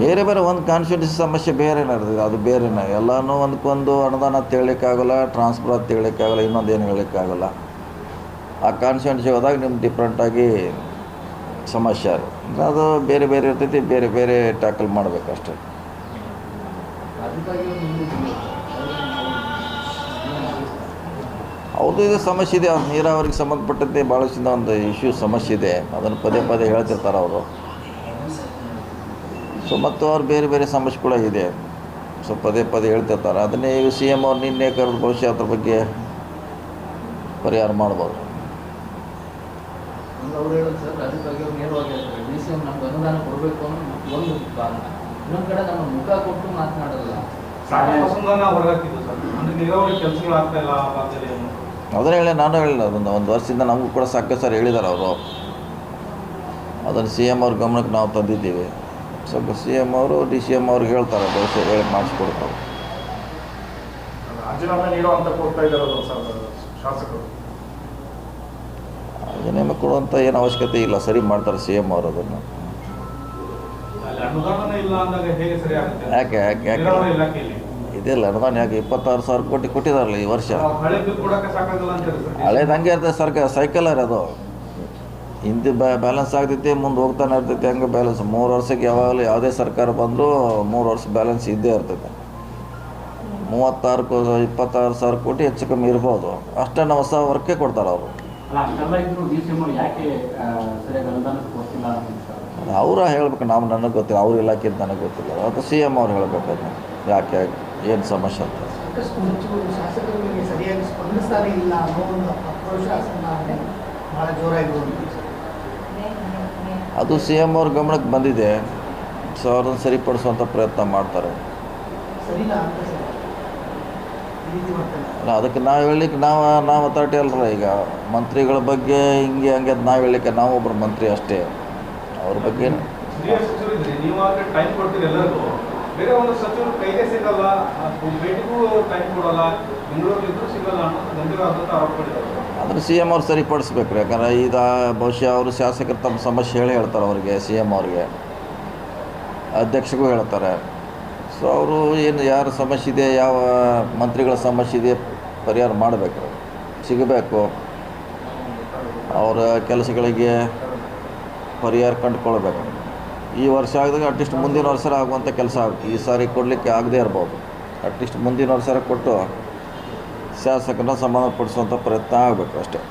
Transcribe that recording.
ಬೇರೆ ಬೇರೆ ಒಂದು ಕಾನ್ಸ್ಟಿಟ್ಯೂನ್ಸಿ ಸಮಸ್ಯೆ ಬೇರೆ ನಡೆದಿದೆ. ಅದು ಬೇರೆನೇ ಎಲ್ಲನೂ ಒಂದಕ್ಕೊಂದು ಅನುದಾನ ತೇಳಲಿಕ್ಕಾಗಲ್ಲ ಟ್ರಾನ್ಸ್ಫರ್ ಅದು ತೇಳಲಿಕ್ಕಾಗಲ್ಲ ಇನ್ನೊಂದು ಏನು ಹೇಳಲಿಕ್ಕಾಗಲ್ಲ. ಆ ಕಾನ್ಸ್ಟಿಟ್ಯೂನ್ಸಿ ಹೋದಾಗ ನಿಮ್ಮ ಡಿಫ್ರೆಂಟಾಗಿ ಸಮಸ್ಯೆ ಅದು. ಅಂದ್ರೆ ಅದು ಬೇರೆ ಬೇರೆ ಇರ್ತೈತಿ ಬೇರೆ ಬೇರೆ ಟ್ಯಾಕಲ್ ಮಾಡಬೇಕಷ್ಟೆ ಹೌದು ಇದು ಸಮಸ್ಯೆ ಇದೆ. ನೀರಾವರಿಗೆ ಸಂಬಂಧಪಟ್ಟಂತೆ ಭಾಳಷ್ಟಿಂದ ಒಂದು ಇಶ್ಯೂ ಸಮಸ್ಯೆ ಇದೆ. ಅದನ್ನು ಪದೇ ಪದೇ ಹೇಳ್ತಿರ್ತಾರೆ ಅವರು. ಸೊ ಮತ್ತು ಅವ್ರು ಬೇರೆ ಬೇರೆ ಸಮಸ್ಯೆ ಕೂಡ ಇದೆ. ಸೊ ಪದೇ ಪದೇ ಹೇಳ್ತಿರ್ತಾರೆ. ಅದನ್ನೇ ಈಗ ಸಿ ಎಂ ಅವ್ರು ನಿನ್ನೆ ಕರೆದು ಬಹುಶಃ ಅದ್ರ ಬಗ್ಗೆ ಪರಿಹಾರ ಮಾಡ್ಬೋದು. ಅದನ್ನ ಹೇಳಿ ನಾನು ಹೇಳಿಲ್ಲ ಅದನ್ನು. ಒಂದು ವರ್ಷದಿಂದ ನಮಗೂ ಕೂಡ ಸಾಕಷ್ಟು ಸರ್ ಹೇಳಿದ್ದಾರೆ ಅವರು. ಅದನ್ನು ಸಿ ಎಂ ಅವ್ರ ಗಮನಕ್ಕೆ ನಾವು ತಂದಿದ್ದೀವಿ. ಸ್ವಲ್ಪ ಸಿ ಎಂ ಅವರು ಡಿ ಸಿ ಎಂ ಅವ್ರಿಗೆ ಹೇಳ್ತಾರೆ ಬಹುಶಃ ಹೇಳಿ ಮಾಡಿಸ್ಕೊಡ್ತಾರೆ. ರಾಜೀನಾಮೆ ಕೊಡುವಂಥ ಏನು ಅವಶ್ಯಕತೆ ಇಲ್ಲ ಸರಿ ಮಾಡ್ತಾರೆ ಸಿ ಎಂ ಅವರು ಅದನ್ನು. ಯಾಕೆ ಯಾಕೆ ಯಾಕೆ? ಇದೆಲ್ಲ ಅನುದಾನ ಯಾಕೆ? ಇಪ್ಪತ್ತಾರು ಸಾವಿರ ಕೋಟಿ ಕೊಟ್ಟಿದಾರಲ್ಲ ಈ ವರ್ಷ. ಹಳೇದು ಹಂಗೆ ಇರ್ತದೆ ಸರ್ಕಾರ ಸೈಕಲ್ ಅದು. ಹಿಂದೆ ಬ್ಯಾಲೆನ್ಸ್ ಆಗ್ತೈತಿ ಮುಂದೆ ಹೋಗ್ತಾನೆ ಇರ್ತೈತಿ ಹಂಗೆ ಬ್ಯಾಲೆನ್ಸ್ ಮೂರು ವರ್ಷಕ್ಕೆ ಯಾವಾಗಲೂ ಯಾವುದೇ ಸರ್ಕಾರ ಬಂದರೂ ಮೂರು ವರ್ಷ ಬ್ಯಾಲೆನ್ಸ್ ಇದ್ದೇ ಇರ್ತೈತೆ. ಮೂವತ್ತಾರು ಕೋ ಇಪ್ಪತ್ತಾರು ಸಾವಿರ ಕೋಟಿ ಹೆಚ್ಚು ಕಮ್ಮಿ ಇರ್ಬೋದು. ಅಷ್ಟನ್ನು ಹೊಸ ವರ್ಕೇ ಕೊಡ್ತಾರೆ ಅವರು. ಅವ್ರು ಯಾಕೆ ಸರಿಯಾಗಿ ಅನುದಾನ ಕೊಡ್ತಿಲ್ಲ ಅಂತ ಸರ್ ಅವರ ಹೇಳ್ಬೇಕು ನಾವು ನನಗೆ ಗೊತ್ತಿಲ್ಲ ಅವ್ರ ಇಲಾಖೆ ನನಗೆ ಗೊತ್ತಿಲ್ಲ. ಅದು ಸಿ ಎಂ ಅವ್ರು ಹೇಳ್ಬೇಕು ಅದನ್ನ. ಯಾಕೆ ಏನು ಸಮಸ್ಯೆ ಅಂತ. ಶಾಸಕರಿಗೆ ಸರಿಯಾಗಿ ಸ್ಪಂದಿಸ್ತಾರೆ ಇಲ್ಲ ಅನ್ನೋ ಒಂದು ಆಕ್ರೋಶ ಅದು ಸಿ ಎಂ ಅವ್ರ ಗಮನಕ್ಕೆ ಬಂದಿದೆ. ಸೊ ಅವ್ರನ್ನ ಸರಿಪಡಿಸುವಂಥ ಪ್ರಯತ್ನ ಮಾಡ್ತಾರೆ. ಅದಕ್ಕೆ ನಾವು ಹೇಳಲಿಕ್ಕೆ ನಾವು ನಾವು ಅಥಾರಿಟಿ ಅಲ್ರ ಈಗ. ಮಂತ್ರಿಗಳ ಬಗ್ಗೆ ಹಿಂಗೆ ಹಂಗೆ ಅದು ನಾವು ಹೇಳಲಿಕ್ಕೆ ನಾವು ಒಬ್ಬರು ಮಂತ್ರಿ ಅಷ್ಟೇ. ಅವ್ರ ಬಗ್ಗೆ ಸಿಗಲ್ಲ ಅದನ್ನು ಸಿ ಎಂ ಅವ್ರು ಸರಿಪಡಿಸ್ಬೇಕು. ಯಾಕಂದ್ರೆ ಇದು ಬಹುಶಃ ಅವರು ಶಾಸಕರು ತಮ್ಮ ಸಮಸ್ಯೆ ಹೇಳಿ ಹೇಳ್ತಾರೆ ಅವ್ರಿಗೆ ಸಿ ಎಂ ಅವ್ರಿಗೆ. ಅಧ್ಯಕ್ಷಗೂ ಹೇಳ್ತಾರೆ. ಸೊ ಅವರು ಏನು, ಯಾರ ಸಮಸ್ಯೆ ಇದೆ, ಯಾವ ಮಂತ್ರಿಗಳ ಸಮಸ್ಯೆ ಇದೆ ಪರಿಹಾರ ಮಾಡಬೇಕು. ಸಿಗಬೇಕು. ಅವರ ಕೆಲಸಗಳಿಗೆ ಪರಿಹಾರ ಕಂಡುಕೊಳ್ಬೇಕು. ಈ ವರ್ಷ ಆಗದಾಗ ಅಟ್ಲೀಸ್ಟ್ ಮುಂದಿನ ವರ್ಷ ಆಗುವಂಥ ಕೆಲಸ ಆಗುತ್ತೆ ಈ ಸಾರಿ ಕೊಡಲಿಕ್ಕೆ ಆಗದೇ ಇರ್ಬೋದು. ಅಟ್ಲೀಸ್ಟ್ ಮುಂದಿನ ವರ್ಷ ಕೊಟ್ಟು ಶಾಸಕರನ್ನ ಸಮಾಧಾನಪಡಿಸುವಂಥ ಪ್ರಯತ್ನ ಆಗಬೇಕು ಅಷ್ಟೇ.